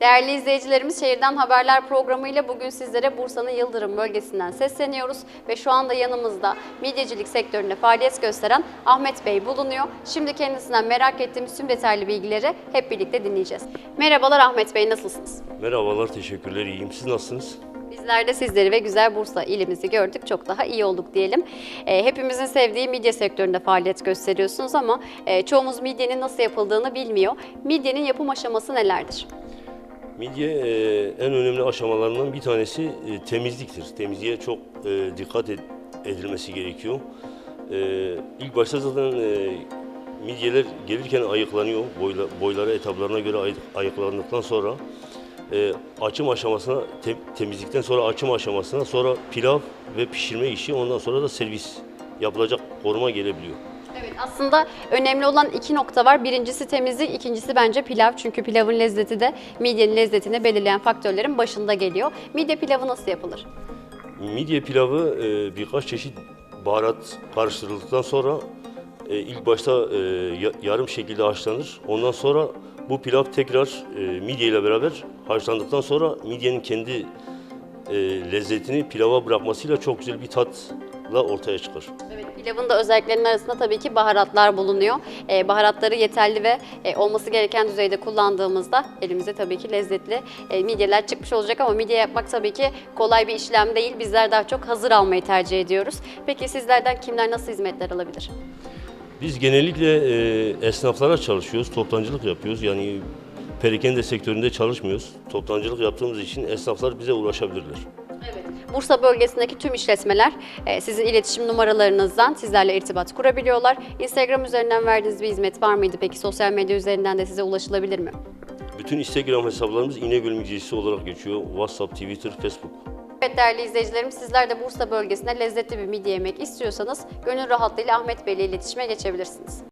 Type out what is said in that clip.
Değerli izleyicilerimiz Şehirden Haberler programıyla bugün sizlere Bursa'nın Yıldırım bölgesinden sesleniyoruz ve şu anda yanımızda midyecilik sektöründe faaliyet gösteren Ahmet Bey bulunuyor. Şimdi kendisinden merak ettiğimiz tüm detaylı bilgileri hep birlikte dinleyeceğiz. Merhabalar Ahmet Bey nasılsınız? Merhabalar, teşekkürler. İyiyim. Siz nasılsınız? Bizler de sizleri ve güzel Bursa ilimizi gördük. Çok daha iyi olduk diyelim. E, hepimizin sevdiği midye sektöründe faaliyet gösteriyorsunuz ama e, çoğumuz midyenin nasıl yapıldığını bilmiyor. Midyenin yapım aşaması nelerdir? Midye e, en önemli aşamalarından bir tanesi e, temizliktir. Temizliğe çok e, dikkat ed- edilmesi gerekiyor. E, ilk başta zaten e, midyeler gelirken ayıklanıyor. Boyla, boyları etaplarına göre ayık- ayıklandıktan sonra e, açım aşamasına, te- temizlikten sonra açım aşamasına, sonra pilav ve pişirme işi, ondan sonra da servis yapılacak koruma gelebiliyor. Evet aslında önemli olan iki nokta var. Birincisi temizlik, ikincisi bence pilav. Çünkü pilavın lezzeti de midyenin lezzetini belirleyen faktörlerin başında geliyor. Midye pilavı nasıl yapılır? Midye pilavı e, birkaç çeşit baharat karıştırıldıktan sonra e, ilk başta e, ya- yarım şekilde haşlanır. Ondan sonra bu pilav tekrar e, midye ile beraber haşlandıktan sonra midyenin kendi lezzetini pilava bırakmasıyla çok güzel bir tatla ortaya çıkar. Evet, pilavın da özelliklerinin arasında tabii ki baharatlar bulunuyor. Ee, baharatları yeterli ve e, olması gereken düzeyde kullandığımızda elimize tabii ki lezzetli e, midyeler çıkmış olacak ama midye yapmak tabii ki kolay bir işlem değil. Bizler daha çok hazır almayı tercih ediyoruz. Peki sizlerden kimler nasıl hizmetler alabilir? Biz genellikle e, esnaflara çalışıyoruz, toptancılık yapıyoruz. Yani perakende sektöründe çalışmıyoruz. Toptancılık yaptığımız için esnaflar bize ulaşabilirler. Bursa bölgesindeki tüm işletmeler e, sizin iletişim numaralarınızdan sizlerle irtibat kurabiliyorlar. Instagram üzerinden verdiğiniz bir hizmet var mıydı peki? Sosyal medya üzerinden de size ulaşılabilir mi? Bütün Instagram hesaplarımız İnegöl Midyesi olarak geçiyor. WhatsApp, Twitter, Facebook. Evet değerli izleyicilerim sizler de Bursa bölgesinde lezzetli bir midye yemek istiyorsanız gönül rahatlığıyla Ahmet Bey ile iletişime geçebilirsiniz.